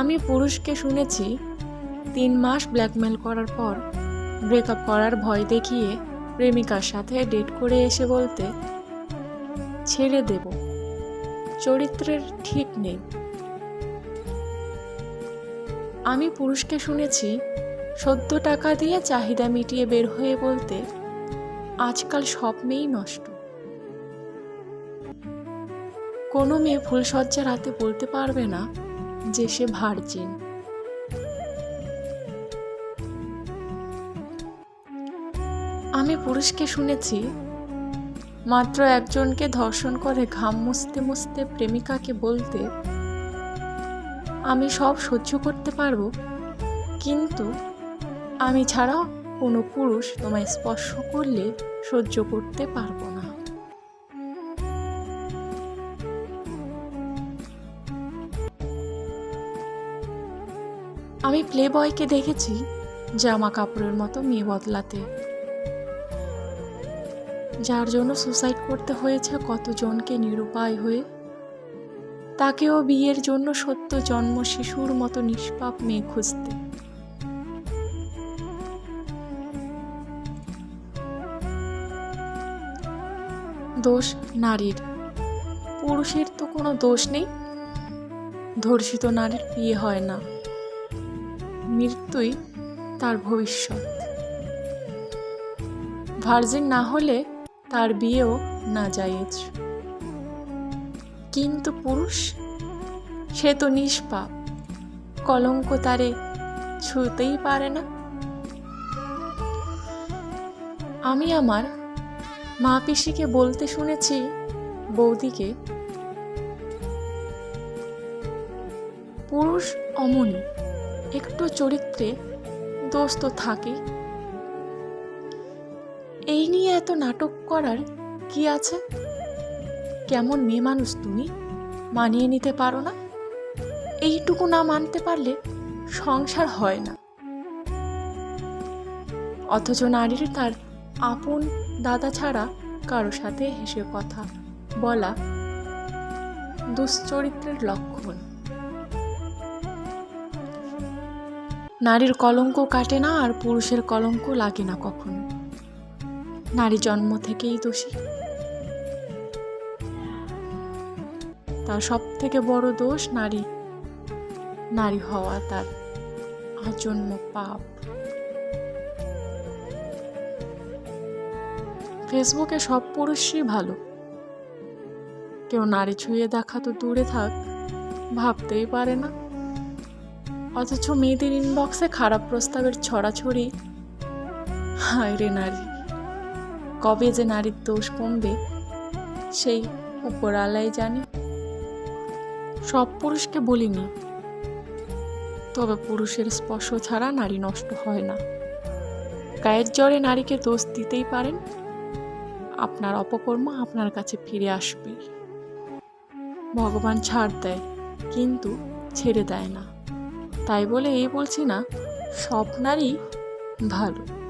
আমি পুরুষকে শুনেছি, তিন মাস ব্ল্যাকমেল করার পর ব্রেকআপ করার ভয় দেখিয়ে প্রেমিকার সাথে ডেট করে এসে বলতে, ছেড়ে দেব। চরিত্রের ঠিক নেই। আমি পুরুষকে শুনেছি সদ্য টাকা দিয়ে চাহিদা মিটিয়ে বের হয়ে বলতে, আজকাল সব মেয়েই নষ্ট। কোনো মেয়ে ফুলসজ্জা রাতে বলতে পারবে না যে সে ভার্জিন। আমি পুরুষকে শুনেছি, মাত্র একজনকে ধর্ষণ করে ঘাম মুছতে মুছতে প্রেমিকাকে বলতে, আমি সব সহ্য করতে পারব, কিন্তু আমি ছাড়া কোনো পুরুষ তোমায় স্পর্শ করলে সহ্য করতে পারব না। আমি প্লে বয়কে দেখেছি জামা কাপড়ের মতো মেয়ে বদলাতে। যার জন্য সুসাইড করতে হয়েছে কতজনকে নিরুপায় হয়ে। তাকেও বিয়ের জন্য সত্য জন্ম শিশুর মতো নিষ্পাপ মেয়ে খুঁজতে। দোষ নারীর। পুরুষের তো কোনো দোষ নেই। ধর্ষিত নারীর বিয়ে হয় না। মৃত্যুই তার ভবিষ্যৎ। ভার্জিন না হলে তার বিয়েও না জায়েজ কিন্তু পুরুষ, সে তো নিষ্পাপ। কলঙ্ক তারে ছুঁতেই পারে না। আমি আমার মা পিসিকে বলতে শুনেছি বৌদিকে, পুরুষ অমনি একটু চরিত্রে দোষ তো থাকেই এই নিয়ে এত নাটক করার কি আছে? কেমন মেয়ে মানুষ তুমি? মানিয়ে নিতে পারো না? এইটুকু না মানতে পারলে সংসার হয় না। অথচ নারীর তার আপন দাদা ছাড়া কারও সাথে হেসে কথা বলা দুশ্চরিত্রের লক্ষণ। নারীর কলঙ্ক কাটে না আর পুরুষের কলঙ্ক লাগে না কখনো। নারী জন্ম থেকেই দোষী। তার সব থেকে বড় দোষ নারী। নারী হওয়া তার আজন্ম পাপ। ফেসবুকে সব পুরুষই ভালো। কেউ নারী ছুঁয়ে দেখা তো দূরে থাক, ভাবতেই পারে না। অথচ মেয়েদের ইনবক্সে খারাপ প্রস্তাবের ছড়াছড়ি। হায় রে নারী, কবে যে নারীর দোষ কমবে, সেই উপরালাই জানে। সব পুরুষকে বলিনি, তবে পুরুষের স্পর্শ ছাড়া নারী নষ্ট হয় না। গায়ের জ্বরে নারীকে দোষ দিতেই পারেন। আপনার অপকর্ম আপনার কাছে ফিরে আসবে। ভগবান ছাড় দেয়, কিন্তু ছেড়ে দেয় না। তাই বলে এই বলছি না স্বপ্নারই নারী ভালো।